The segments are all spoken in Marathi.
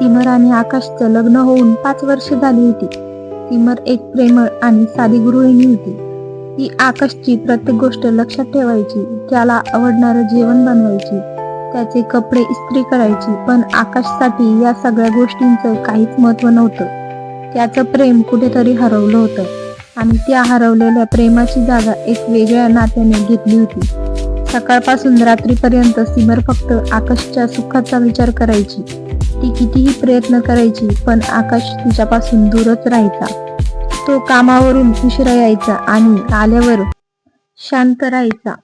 तिमर आणि आकाशचं लग्न होऊन पाच वर्ष झाली होती. तिमर एक प्रेमळ आणि साधी गृहिणी होती. ती आकाशची प्रत्येक गोष्ट लक्षात ठेवायची त्याला आवडणारं जेवण बनवायची त्याचे कपडे इस्त्री करायची पण आकाशसाठी या सगळ्या गोष्टींचं काहीच महत्त्व नव्हतं. त्याचं प्रेम कुठेतरी हरवलं होतं आणि त्या हरवलेल्या प्रेमाची जागा एक वेगळ्या नात्याने घेतली होती. सकाळपासून रात्रीपर्यंत सिमर फक्त आकाशच्या सुखाचा विचार करायची. ती कितीही प्रयत्न करायची पण आकाश तिच्यापासून दूरच राहायचा. तो कामावरून उशिरा यायचा आणि आल्यावर शांत राहायचा.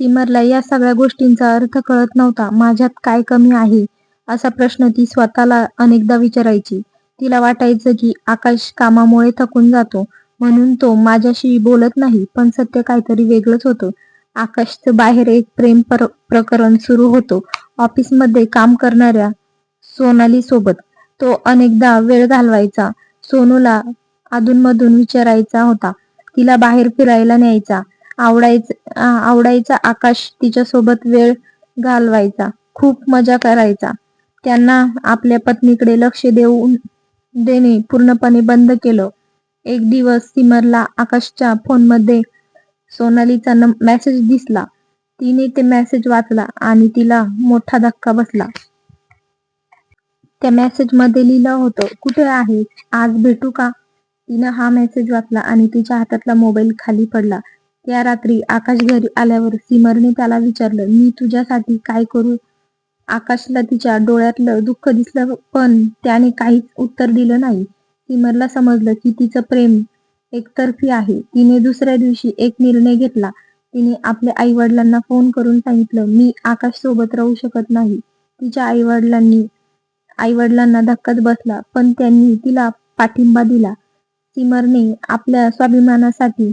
सिमरला या सगळ्या गोष्टींचा अर्थ कळत नव्हता माझ्यात काय कमी आहे? असा प्रश्न ती स्वतःला अनेकदा विचारायची. तिला वाटायचं की आकाश कामामुळे थकून जातो म्हणून तो माझ्याशी बोलत नाही पण सत्य काहीतरी वेगळंच होतं. आकाशचं बाहेर एक प्रेम पर प्रकरण सुरू होतो. ऑफिसमध्ये काम करणाऱ्या सोनाली सोबत तो अनेकदा वेळ घालवायचा. सोनूला अधूनमधून विचारायचा होता. तिला बाहेर फिरायला न्यायचा. आवडायचा आवडायचा आकाश तिच्यासोबत वेळ घालवायचा. खूप मजा करायचा. त्यांना आपल्या पत्नीकडे लक्ष देऊन देणे पूर्णपणे बंद केलं. एक दिवस सिमरला आकाशच्या फोनमध्ये सोनालीचा मेसेज दिसला. तिने ते मेसेज वाचला आणि तिला मोठा धक्का बसला. त्या मेसेजमध्ये लिहिलं होतं कुठे आहे आज भेटू का? तिनं हा मेसेज वाचला आणि तिच्या हातातला मोबाईल खाली पडला. त्या रात्री आकाश घरी आल्यावर सिमरने त्याला विचारलं मी तुझ्यासाठी काय करू? आकाशला तिच्या डोळ्यातलं दुःख दिसलं पण त्याने काहीच उत्तर दिलं नाही. सिमरला समजलं की तिचं प्रेम एकतर्फी आहे. तिने दुसऱ्या दिवशी एक निर्णय घेतला. तिने आपल्या आई वडिलांना फोन करून सांगितलं मी आकाश सोबत राहू शकत नाही. तिच्या आई वडिलांनी आई वडिलांना धक्काच बसला पण त्यांनी तिला पाठिंबा दिला. सिमरने आपल्या स्वाभिमानासाठी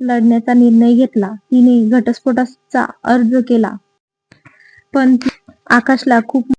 लढण्याचा निर्णय घेतला. तिने घटस्फोटाचा अर्ज केला. पण आकाशला खूप